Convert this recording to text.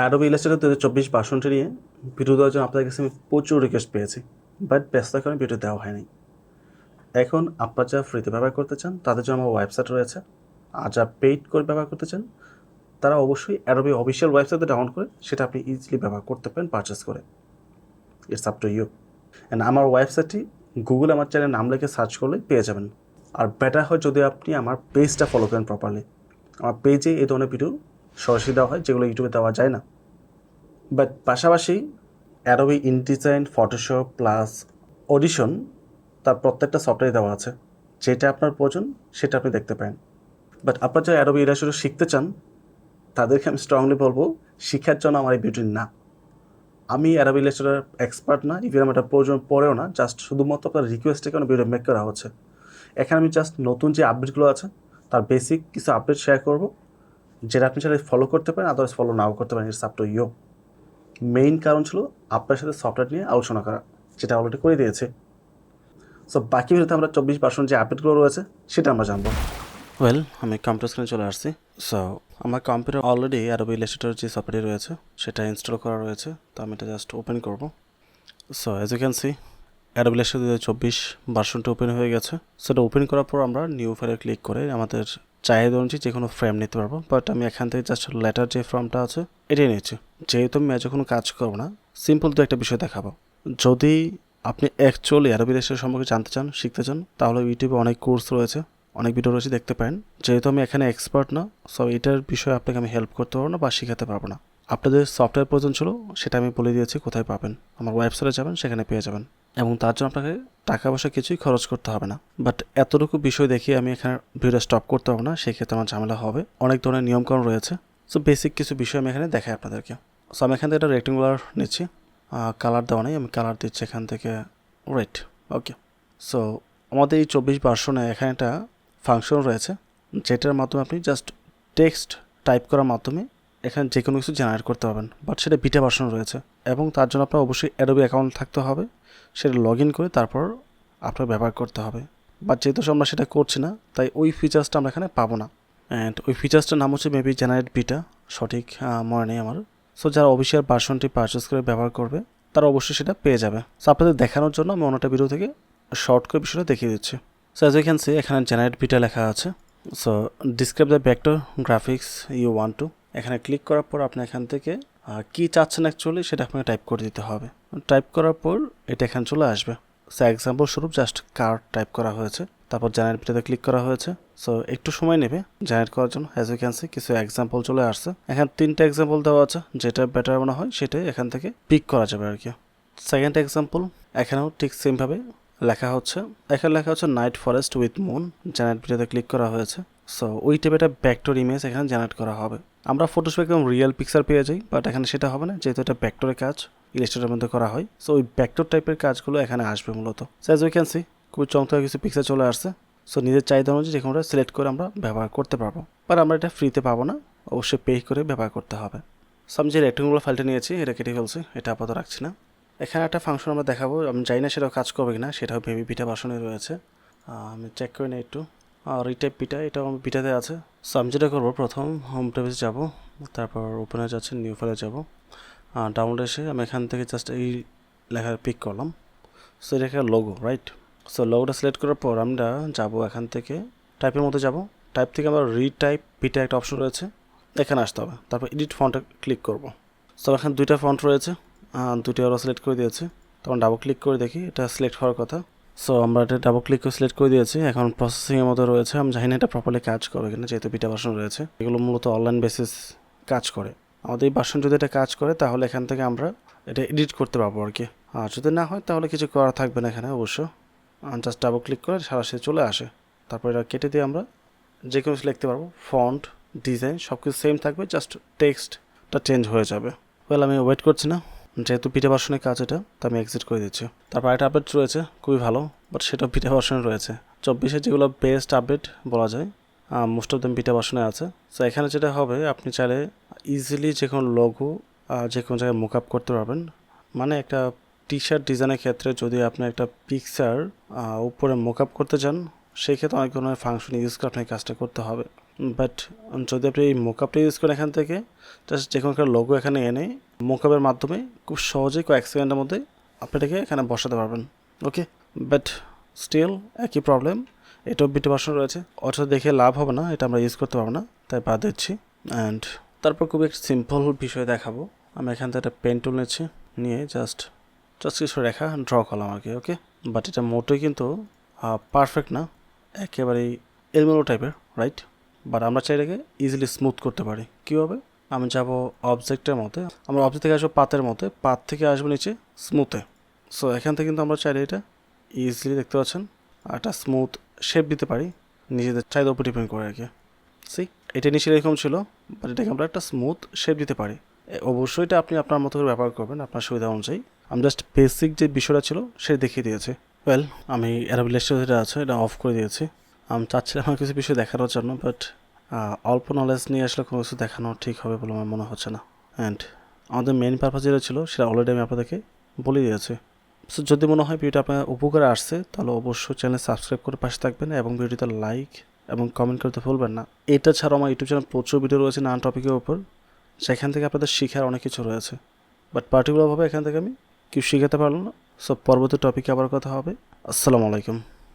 Adobe Illustrator দু হাজার চব্বিশ বাসনটি নিয়ে ভিডিও দেওয়ার জন্য আপনাদের কাছে আমি প্রচুর রিকোয়েস্ট পেয়েছি বাট ব্যস্ততার কারণে ভিডিও দেওয়া হয়নি। এখন আপনারা যারা ফ্রিতে ব্যবহার করতে চান, তাদের জন্য আমার ওয়েবসাইট রয়েছে। আর যারা পেইড করে ব্যবহার করতে চান, তারা অবশ্যই অ্যাডোবি অফিসিয়াল ওয়েবসাইটে ডাউনলোড করে সেটা আপনি ইজিলি ব্যবহার করতে পারেন পারচেস করে। It's up to you and আমার ওয়েবসাইটটি গুগল আমার চ্যানেল নাম লিখে সার্চ করলে পেয়ে যাবেন। আর বেটার হয় যদি আপনি আমার পেজটা ফলো করেন প্রপারলি আমার পেজে এই ধরনের ভিডিও সরাসরি দেওয়া হয়, যেগুলো ইউটিউবে দেওয়া যায় না। বাট পাশাপাশি Adobe InDesign Photoshop plus Audition তার প্রত্যেকটা সফটওয়্যার দেওয়া আছে। যেটা আপনার প্রয়োজন, সেটা আপনি দেখতে পারেন। বাট আপনার যারা অ্যাডোবি ইলাস্ট্রেটর শিখতে চান, তাদেরকে আমি স্ট্রংলি বলব শিক্ষার জন্য আমার এই ভিডিও না। আমি অ্যাডোবি ইলাস্ট্রেটর এক্সপার্ট না ইভেন আমার এটা প্রয়োজন পড়েও না জাস্ট শুধুমাত্র আপনার রিকোয়েস্টে কারণে ভিডিও মেক করা হচ্ছে। এখানে আমি জাস্ট নতুন যে আপডেটগুলো আছে, তার বেসিক কিছু আপডেট শেয়ার করব। যেটা আপনি সেটা ফলো করতে পারেন আদারওয়াইজ ফলো নাও করতে পারেন it's up to you main কারণ ছিল আপনার সাথে সফটওয়্যার নিয়ে আলোচনা করা, যেটা অলরেডি করে দিয়েছে। সো বাকি ভিডিওতে আমরা চব্বিশ পার্সেন্ট যে আপডেটগুলো রয়েছে, সেটা আমরা জানব। ওয়েল আমি কম্পিউটার স্ক্রিনে চলে আসছি। সো আমার কম্পিউটার অলরেডি অ্যাডোবি ইলাস্ট্রেটর যে সফটওয়্যার রয়েছে, সেটা ইনস্টল করা রয়েছে। তো আমি এটা জাস্ট ওপেন করব। So as you can see Adobe দু হাজার চব্বিশ ভার্সনটা ওপেন হয়ে গেছে। সেটা ওপেন করার পর আমরা নিউ ফাইলে ক্লিক করে আমাদের চাহিদা অনুযায়ী যে কোনো ফ্রেম নিতে পারব বাট আমি এখান থেকে জাস্ট লেটার যে ফর্মটা আছে, এটাই নিচ্ছি যেহেতু আমি আজ কোনো কাজ করব না সিম্পল তো একটা বিষয় দেখাবো। যদি আপনি অ্যাকচুয়ালি অ্যারবি দেশের সম্পর্কে জানতে চান, শিখতে চান, তাহলে ইউটিউবে অনেক কোর্স রয়েছে, অনেক ভিডিও রয়েছে দেখতে পারেন। যেহেতু আমি এখানে এক্সপার্ট না সো এটার বিষয়ে আপনাকে আমি হেল্প করতে পারব না বা শেখাতে পারব না। আপনাদের সফটওয়্যার প্রয়োজন ছিল, সেটা আমি বলে দিয়েছি, কোথায় পাবেন। আমার ওয়েবসাইটে যাবেন, সেখানে পেয়ে যাবেন। এবং তার জন্য আপনাকে টাকা পয়সা কিছুই খরচ করতে হবে না। বাট এতটুকু বিষয় দেখিয়ে আমি এখানে ভিডিও স্টপ করতে পারব না, সেক্ষেত্রে আমার ঝামেলা হবে। অনেক ধরনের নিয়মকানুন রয়েছে। সো বেসিক কিছু বিষয় আমি এখানে দেখাই আপনাদেরকে। সো আমি এখান থেকে একটা রেক্টেঙ্গুলার নিচ্ছি। কালার দেওয়া নেই, আমি কালার দিচ্ছি এখান থেকে রাইট ওকে সো আমাদের এই চব্বিশ ভার্সনে এখানে একটা ফাংশন রয়েছে, যেটার মাধ্যমে আপনি জাস্ট টেক্সট টাইপ করার মাধ্যমে এখানে যে কোনো কিছু জেনারেট করতে পারবেন বাট সেটা বিটা ভার্সন রয়েছে। এবং তার জন্য আপনার অবশ্যই অ্যাডোবি অ্যাকাউন্ট থাকতে হবে, সেটা লগ ইন করে তারপর আপনার ব্যবহার করতে হবে। বাট যেহেতু আমরা সেটা করছি না, তাই ওই ফিচার্সটা আমরা এখানে পাবো না। অ্যান্ড ওই ফিচার্সটার নাম হচ্ছে মেবি জেনারেট বিটা সঠিক মনে নেই আমার। সো যারা অফিসিয়াল ভার্সনটি পারচেস করে ব্যবহার করবে, তারা অবশ্যই সেটা পেয়ে যাবে। সো আপনাদের দেখানোর জন্য আমি অন্যটা ভিডিও থেকে শর্ট করে বিষয়টা দেখিয়ে দিচ্ছি। So as you can see এখানে জেনারেট বিটা লেখা আছে। So describe the vector graphics you want to এখানে ক্লিক করার পর আপনি এখান থেকে কী চাচ্ছেন অ্যাকচুয়ালি সেটা আপনাকে টাইপ করে দিতে হবে। টাইপ করার পর এটা এখানে চলে আসবে। সো এক্সাম্পল স্বরূপ জাস্ট কার টাইপ করা হয়েছে। তারপর জেনারেট বিটাতে ক্লিক করা হয়েছে। সো একটু সময় নেবে জেনারেট করার জন্য। অ্যাজ ইউ ক্যান সি কিছু এক্সাম্পল চলে আসছে। এখানে তিনটা এক্সাম্পল দেওয়া আছে। যেটা বেটার মনে হয় সেটাই এখান থেকে পিক করা যাবে আর কি। সেকেন্ড এক্সাম্পল এখানেও ঠিক সেমভাবে লেখা হচ্ছে। এখানে লেখা হচ্ছে night forest with moon generate ভিডিওতে ক্লিক করা হয়েছে। সো ওই টাইপের একটা ব্যাক্টর ইমেজ এখানে জেনারেট করা হবে। আমরা ফটোশপে একদম রিয়েল পিকচার পেয়ে যাই বাট এখানে সেটা হবে না, যেহেতু এটা ব্যাক্টরের কাজ ইলাস্ট্রেটের মধ্যে করা হয়। সো ওই ব্যাক্টর টাইপের কাজগুলো এখানে আসবে মূলত। অ্যাজ উই ক্যান সি খুব চমৎকার কিছু পিকচার চলে আসছে। সো নিজের চাহিদা অনুযায়ী যে কোনোটা সিলেক্ট করে আমরা ব্যবহার করতে পারব। বাট আমরা এটা ফ্রিতে পাবো না, অবশ্যই পে করে ব্যবহার করতে হবে। সো আমি যে রেক্টেঙ্গুলার ফাইলটা নিয়েছি, এটা কেটে ফেলছি, এটা আপাতত রাখছি না। এখানে একটা ফাংশন আমরা দেখাবো, আমি জানি না সেটাও কাজ করবে কিনা, সেটাও বেবি পিঠা বাসনে রয়েছে। আমি চেক করে নিই একটু। আর রিটাইপ পিঠা, এটাও আমার পিটাতে আছে। সো আমি যেটা করব, প্রথম হোম পেজে যাব, তারপর ওপেনে যাচ্ছে নিউ ফাইলে যাব। ডাউনলোড এসে আমি এখান থেকে জাস্ট এই লেখা পিক করলাম। সো এটা একটা লোগো রাইট সো লোগোটা সিলেক্ট করার পর আমরা যাব এখান থেকে টাইপের মধ্যে যাব। টাইপ থেকে আমরা রিটাইপ পিটা একটা অপশন রয়েছে, এখানে আসতে হবে। তারপর এডিট ফন্টে ক্লিক করব। সো এখানে দুইটা ফন্ট রয়েছে দুইটা ওরা সিলেক্ট করে দিয়েছে। তখন ডাবল ক্লিক করে দেখি, এটা সিলেক্ট হওয়ার কথা। সো আমরা এটা ডাবল ক্লিক করে সিলেক্ট করে দিয়েছি। এখন প্রসেসিংয়ের মধ্যে রয়েছে। আমি জানি না এটা প্রপারলি কাজ করবে কিনা, যেহেতু বিটা ভার্সন রয়েছে। এগুলো মূলত অনলাইন বেসিস কাজ করে। আমাদের এই ভার্সন যদি এটা কাজ করে, তাহলে এখান থেকে আমরা এটা এডিট করতে পারব আর কি। আর যদি না হয়, তাহলে কিছু করা থাকবে না এখানে অবশ্য। জাস্ট ডাবল ক্লিক করে সরাসরি চলে আসে। তারপর এটা কেটে দিয়ে আমরা যে কোনো লিখতে পারব। ফন্ট ডিজাইন সব কিছু সেম থাকবে জাস্ট টেক্সটটা চেঞ্জ হয়ে যাবে। ওয়েল আমি ওয়েট করছি না। যেহেতু পিঠা ভার্সনের কাজ এটা, তো আমি এক্সিট করে দিচ্ছি। তারপর একটা আপডেট রয়েছে, খুবই ভালো বাট সেটাও পিঠা ভার্সনে রয়েছে। চব্বিশে যেগুলো বেস্ট আপডেট বলা যায় মোস্ট অফ দেম পিঠা ভার্সনে আছে। সো এখানে যেটা হবে, আপনি চাইলে ইজিলি যে কোনো লঘু যে কোনো জায়গায় মুক আপ করতে পারবেন। মানে একটা টি শার্ট ডিজাইনের ক্ষেত্রে যদি আপনি একটা পিকচার উপরে মুক আপ করতে চান সেই ক্ষেত্রে অনেক ধরনের ফাংশন ইউজ করে আপনাকে কাজটা করতে হবে। বাট যদি আপনি এই মোকআপটা ইউজ করেন এখান থেকে জাস্ট যে কোনো একটা লোগো এখানে এনে মোকআপের মাধ্যমে খুব সহজেই কয়েক সেকেন্ডের মধ্যে আপনি এটাকে এখানে বসাতে পারবেন ওকে বাট স্টিল একই প্রবলেম এটাও বিটে ভার্সন রয়েছে। অথবা দেখে লাভ হবে না, এটা আমরা ইউজ করতে পারব না, তাই বাদ দিচ্ছি। অ্যান্ড তারপর খুব একটা সিম্পল বিষয় দেখাবো। আমি এখান থেকে একটা পেন টুল নিচ্ছি, নিয়ে জাস্ট জাস্ট কিছু রেখা ড্র করলাম আর কি ওকে বাট এটা মোটেই কিন্তু পারফেক্ট না, একেবারেই এলমেলো টাইপের রাইট বাট আমরা চাই এটাকে ইজিলি স্মুথ করতে পারি। কীভাবে? আমি যাব অবজেক্টের মতে। আমরা অবজেক্ট থেকে আসব পাতের মতে। পাত থেকে আসব নিচে স্মুথে সো এখান থেকে কিন্তু আমরা চাইলে এটা ইজিলি দেখতে পাচ্ছেন। আর একটা স্মুথ শেপ দিতে পারি। নিজেদের চাহিদা উপর ডিপেন্ড করে আর কি। সি এটা নিচে এরকম ছিল। বাট এটাকে আমরা একটা স্মুথ শেপ দিতে পারি। অবশ্যই এটা আপনি আপনার মতো করে ব্যবহার করবেন। আপনার সুবিধা অনুযায়ী। আমি জাস্ট বেসিক যে বিষয়টা ছিল, সে দেখিয়ে দিয়েছি। ওয়েল আমি অ্যারাবিলেশন যেটা আছে, এটা অফ করে দিয়েছি। আমি চাচ্ছিলাম আমার কিছু বিষয় দেখানোর জন্য বাট অল্প নলেজ নিয়ে আসলে কোনো কিছু দেখানো ঠিক হবে বলে আমার মনে হচ্ছে না। অ্যান্ড আমাদের মেন পারপাস যেটা ছিল সেটা অলরেডি আমি আপনাদেরকে বলে দিয়েছি। সো যদি মনে হয় ভিডিওটা আপনার উপকারে আসছে, তাহলে অবশ্যই চ্যানেল সাবস্ক্রাইব করে পাশে থাকবেন এবং ভিডিওতে লাইক এবং কমেন্ট করতে ভুলবেন না। এটা ছাড়াও আমার ইউটিউব চ্যানেল প্রচুর ভিডিও রয়েছে নানান টপিকের উপর, সেখান থেকে আপনাদের শেখার অনেক কিছু রয়েছে। বাট পার্টিকুলারভাবে এখান থেকে আমি কিছু শেখাতে পারলাম না সো পরবর্তী টপিকে আবার কথা হবে। আসসালামু আলাইকুম।